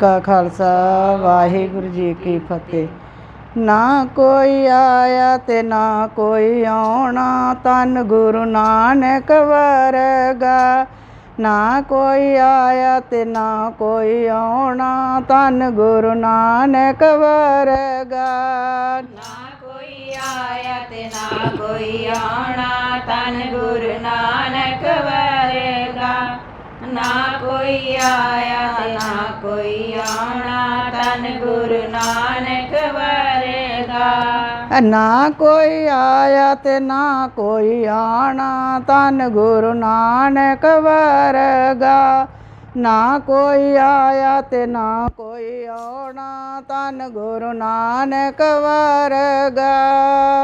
ਕਾ ਖਾਲਸਾ, ਵਾਹਿਗੁਰੂ ਜੀ ਕੀ ਫਤਿਹ। ਨਾ ਕੋਈ ਆਇਆ ਤੇ ਨਾ ਕੋਈ ਆਉਣਾ ਤਨ ਗੁਰੂ ਨਾਨਕ ਵਰਗਾ। ਨਾ ਕੋਈ ਆਇਆ ਤੇ ਨਾ ਕੋਈ ਆਉਣਾ ਤਨ ਗੁਰੂ ਨਾਨਕ ਵਰਗਾ। ਨਾ ਕੋਈ ਆਇਆ ਤੇ ਨਾ ਕੋਈ ਆਉਣਾ ਤਨ ਗੁਰੂ ਨਾਨਕ ਵਰਗਾ। ਨਾ ਕੋਈ ਆਇਆ ਨਾ ਕੋਈ ਆਉਣਾ ਤਨ ਗੁਰੂ ਨਾਨਕ ਵਰਗਾ। ਨਾ ਕੋਈ ਆਇਆ ਤੇ ਨਾ ਕੋਈ ਆਣਾ ਤਨ ਗੁਰੂ ਨਾਨਕ ਵਰਗਾ। ਨਾ ਕੋਈ ਆਇਆ ਤੇ ਨਾ ਕੋਈ ਆਉਣਾ ਤਨ ਗੁਰੂ ਨਾਨਕ ਵਰਗਾ।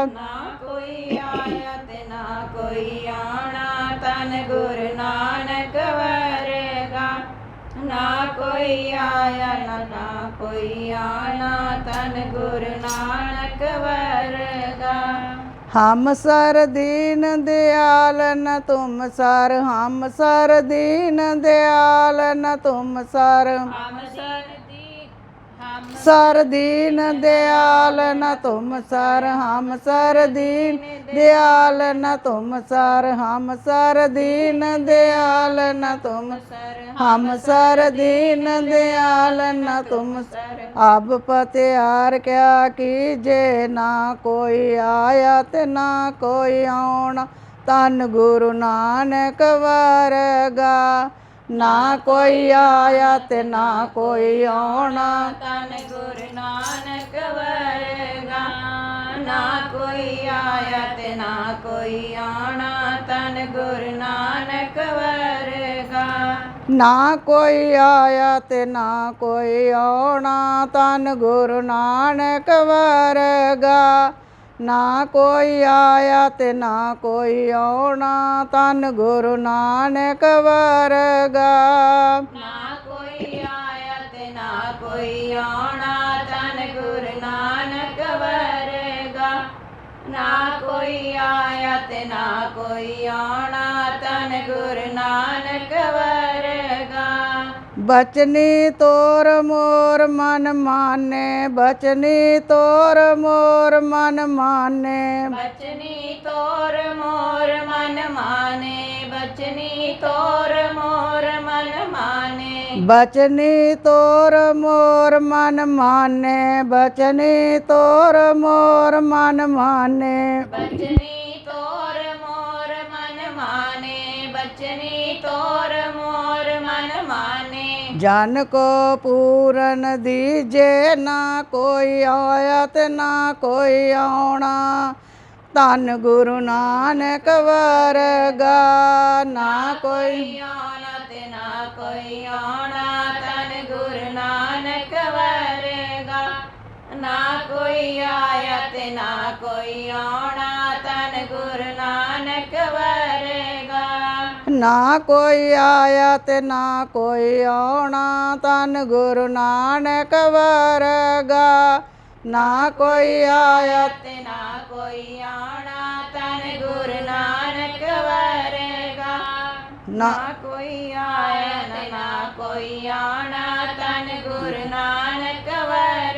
ਨਾ ਕੋਈ ਆਇਆ ਤੇ ਨਾ ਕੋਈ ਆਉਣਾ ਤਨ ਗੁਰੂ ਨਾਨਕ ਵਰਗਾ ਨਾ ਕੋਈ ਆਇਆ ਨਾ ਨਾ ਕੋਈ ਆਣਾ ਤਨ ਗੁਰੂ ਨਾਨਕ ਵਰਗਾ। ਹਮ ਸਰ ਦੀਨ ਦਿਆਲ ਨ ਤੁਮ ਸਰ ਹਮ ਸਰ ਦੀਨ ਦਿਆਲ ਨ ਤੁਮ ਸਰ। ਹਮ ਹਮ ਸਰ ਦੀਨ ਦਿਆਲ ਨ ਤੁਮ ਸਰ ਹਮ ਸਰ ਦੀਨ ਦਿਆਲ ਨ ਤੁਮ ਸਰ ਹਮ ਸਰ ਦੀਨ ਦਿਆਲ ਨ ਤੁਮ ਸਰ ਹਮ ਸਰ ਦੀਨ ਦਿਆਲ ਨ ਤੁਮ ਸਰ ਅਬ ਪਤਿਆਰ ਕਿਆ ਕੀਜੇ ਨਾ ਕੋਈ ਆਇਆ ਤੇ ਨਾ ਕੋਈ ਆਉਣਾ। ਤਨ ਗੁਰੂ ਨਾਨਕ ਵਰਗਾ ਨਾ ਕੋਈ ਆਇਆ ਤੇ ਨਾ ਕੋਈ ਆਉਣਾ। ਤਨ ਗੁਰੂ ਨਾਨਕ ਵਰਗਾ ਨਾ ਕੋਈ ਆਇਆ ਤੇ ਨਾ ਕੋਈ ਆਣਾ ਤਨ ਗੁਰੂ ਨਾਨਕ ਵਰਗਾ। ਨਾ ਕੋਈ ਆਇਆ ਤੇ ਨਾ ਕੋਈ ਆਉਣਾ। ਤਨ ਗੁਰੂ ਨਾਨਕ ਵਰਗਾ। ਨਾ ਕੋਈ ਆਇਆ ਤੇ ਨਾ ਕੋਈ ਆਉਣਾ ਤਨ ਗੁਰੂ ਨਾਨਕ ਵਰਗਾ। ਨਾ ਕੋਈ ਆਇਆ ਤੇ ਨਾ ਕੋਈ ਆਉਣਾ ਤਨ ਗੁਰੂ ਨਾਨਕ ਵਰਗਾ। ਨਾ ਕੋਈ ਆਇਆ ਤੇ ਨਾ ਕੋਈ ਆਉਣਾ ਤਨ ਗੁਰੂ ਨਾਨਕ ਵਰਗਾ। ਬਚਨੀ ਤੋਰ ਮੋਰ ਮਨ ਮਾਨੇ ਬਚਨੀ ਤੋਰ ਮੋਰ ਮਨ ਮਾਨੇ। ਬਚਨੀ ਤੋਰ ਮੋਰ ਮਨ ਮਾਨੇ ਬਚਨੀ ਤੋਰ ਮੋਰ ਮਨ ਮਾਨੇ। ਬਚਨੀ ਤੋਰ ਮੋਰ ਮਨ ਮਾਨੇ ਬਚਨੀ ਤੋਰ ਮੋਰ ਮਨ ਮਾਨੇ। ਬਚਨੀ ਤੋਰ ਮੋਰ ਮਨ ਮਾਨੇ ਬਚਨੀ ਤੋਰ ਮੋਰ ਮਨ ਮਾਨੇ। ਜਨ ਕੋ ਪੂਰਨ ਦੀਜੇ ਨਾ ਕੋਈ ਆਇਆ ਤੇ ਨਾ ਕੋਈ ਆਉਣਾ। ਧੰਨ ਗੁਰੂ ਨਾਨਕ ਵਰਗਾ, ਨਾ ਕੋਈ ਕੋਈ ਤੇ ਨਾ ਕੋਈ ਆਉਣਾ। ਤਨ ਗੁਰੂ ਨਾਨਕ ਵਰਗਾ, ਨਾ ਕੋਈ ਆਇਆ ਤੇ ਨਾ ਕੋਈ ਆਉਣਾ। ਤਨ ਗੁਰੂ ਨਾਨਕ ਵਰਗਾ। ਨਾ ਕੋਈ ਆਇਆ ਤੇ ਨਾ ਕੋਈ ਆਉਣਾ। ਧੰਨ ਗੁਰੂ ਨਾਨਕ ਵਰਗਾ। ਨਾ ਕੋਈ ਆਇਆ ਤੇ ਨਾ ਕੋਈ ਆਉਣਾ। ਤਨ ਗੁਰੂ ਨਾਨਕ ਵਰਗਾ। ਨਾ ਨਾ ਕੋਈ ਆਇਆ ਤੇ ਨਾ ਕੋਈ ਆਉਣਾ। ਤਨ ਗੁਰੂ ਨਾਨਕ ਵਰਗਾ।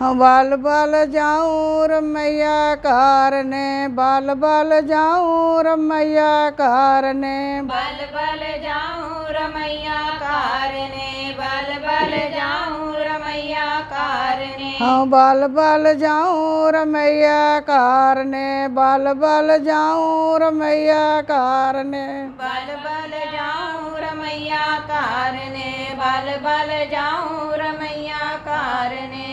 ਬਲ ਬਲ ਜਾਉ ਰਮਈਆ ਕਾਰਨੇ ਬਲ ਬਲ ਜਾਉ ਰਮਈਆ ਕਾਰਨੇ। ਬਲ ਬਲ ਜਾਉ ਰਮਈਆ ਕਾਰਨੇ ਬਲ ਬਲ ਜਾਉ ਰਮਈਆ ਕਾਰਨੇ। ਹਾਂ ਬਲ ਬਲ ਜਾਉ ਰਮਈਆ ਕਾਰਨੇ ਬਲ ਬਲ ਜਾਉ ਰਮਈਆ ਕਾਰਨੇ। ਬਲ ਬਲ ਜਾਉ ਰਮਈਆ ਕਾਰਨੇ ਬਲ ਬਲ ਜਾਉ ਰਮਈਆ ਕਾਰਨੇ।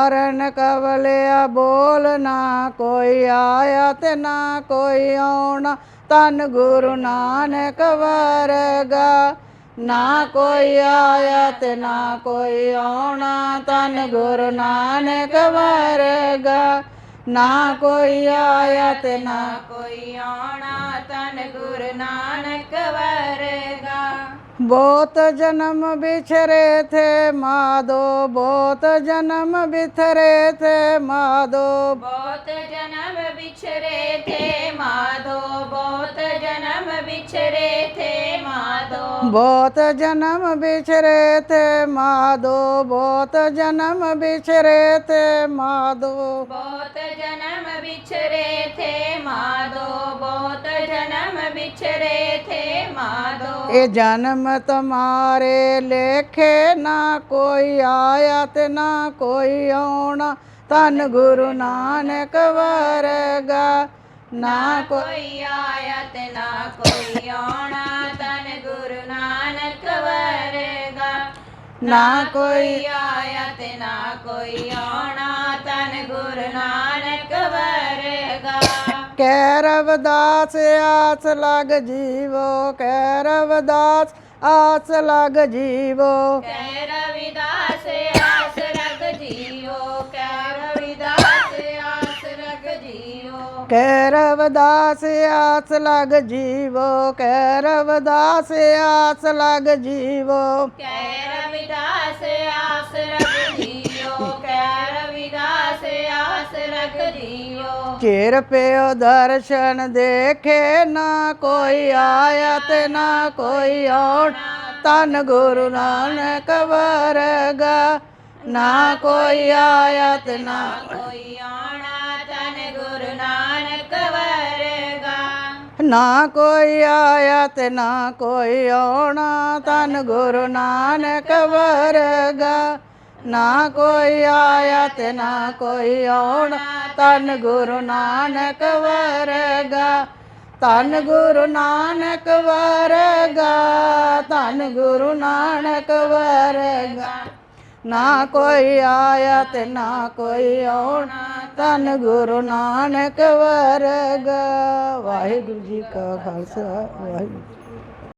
ਕਾਰਨ ਕਵਲਿਆ ਬੋਲ ਨਾ ਕੋਈ ਆਇਆ ਤੇ ਨਾ ਕੋਈ ਆਉਣਾ। ਤਨ ਗੁਰੂ ਨਾਨਕ ਵਰਗਾ, ਨਾ ਕੋਈ ਆਇਆ ਤੇ ਨਾ ਕੋਈ ਆਉਣਾ। ਤਨ ਗੁਰੂ ਨਾਨਕ ਵਰਗਾ, ਨਾ ਕੋਈ ਆਇਆ ਤੇ ਨਾ ਕੋਈ ਆਉਣਾ। ਤਨ ਗੁਰੂ ਨਾਨਕ ਵਰਗਾ। ਬਹੁਤ ਜਨਮ ਵਿਛਰੇ ਥੇ ਮਾਦੋ ਬਹੁਤ ਜਨਮ ਵਿਥਰੇ ਥੇ ਮਾਦੋ। ਬਹੁਤ ਜਨਮ ਵਿਛਰੇ ਥੇ ਮਾਧੋ ਬਹੁਤ ਜਨਮ ਵਿਛ ਵਿਛਰੇ ਥੇ ਮਾਧੋ ਬਹੁਤ ਜਨਮ ਵਿਛਰੇ ਤੇ ਮਾਧੋ ਬਹੁਤ ਜਨਮ ਵਿਛਰੇ ਤੇ ਮਾਧੋ ਬਹੁਤ ਜਨਮ ਵਿਛਰੇ ਥੇ ਮਾਧੋ ਬਹੁਤ ਜਨਮ ਵਿਛਰੇ ਥੇ ਮਾਧੋ ਇਹ ਜਨਮ ਤੁਮਾਰੇ ਲੇਖੇ ਨਾ ਕੋਈ ਆਇਆ ਤੇ ਨਾ ਕੋਈ ਆਉਣਾ। ਤਨ ਗੁਰੂ ਨਾਨਕ ਵਰਗਾ ਨਾ ਕੋਈ ਕੋਈ ਆਇਆ ਤੇ ਨਾ ਕੋਈ ਆਉਣਾ। ਤਨ ਗੁਰੂ ਨਾਨਕ ਵਰਗਾ ਨਾ ਕੋਈ ਆਇਆ ਤੇ ਨਾ ਕੋਈ ਆਉਣਾ। ਤਨ ਗੁਰੂ ਨਾਨਕ ਵਰਗਾ ਕਹਿ ਰਵਦਾਸ ਆਸ ਲਗ ਜੀਵੋ। ਕਹਿ ਰਵਦਾਸ ਆਸ ਲਗ ਜੀਵੋ। ਕਹਿ ਰਵਿਦਾਸ ਆਸ ਰਗ ਜੀਓ ਕਹਿ ਰਵਿਦਾਸ ਆਸ ਰਗ ਜੀਓ ਕਹਿ ਰਵਦਾਸ ਆਸ ਲਗ ਜੀਵੋ। ਕਹਿ ਰਵਦਾਸ ਆਸ ਲਗ ਜੀਵੋ। ਕਹਿ ਰਵਿਦਾਸ ਆਸ ਰਗ ਚਿਰ ਪਿਓ ਦਰਸ਼ਨ ਦੇਖੇ ਨਾ ਕੋਈ ਆਇਆ ਤੇ ਨਾ ਕੋਈ ਆਉਣ। ਤਨ ਗੁਰੂ ਨਾਨਕ ਵਰਗਾ ਨਾ ਕੋਈ ਆਇਆ ਤੇ ਨਾ ਕੋਈ ਆਉਣਾ। ਤਨ ਗੁਰੂ ਨਾਨਕ ਵਰਗਾ। ਨਾ ਕੋਈ ਆਇਆ ਤੇ ਨਾ ਕੋਈ ਆਉਣਾ। ਤਨ ਗੁਰੂ ਨਾਨਕ ਵਰਗਾ। ਨਾ ਕੋਈ ਆਇਆ ਤੇ ਨਾ ਕੋਈ ਆਉਣਾ। ਤਨ ਗੁਰੂ ਨਾਨਕ ਵਰਗਾ ਤਨ ਗੁਰੂ ਨਾਨਕ ਵਰਗਾ ਤਨ ਗੁਰੂ ਨਾਨਕ ਵਰਗਾ। ਨਾ ਕੋਈ ਆਇਆ ਤੇ ਨਾ ਕੋਈ ਆਉਣ। ਤਨ ਗੁਰੂ ਨਾਨਕ ਵਰਗਾ। ਵਾਹਿਗੁਰੂ ਜੀ ਕਾ ਖਾਲਸਾ, ਵਾਹਿਗੁਰੂ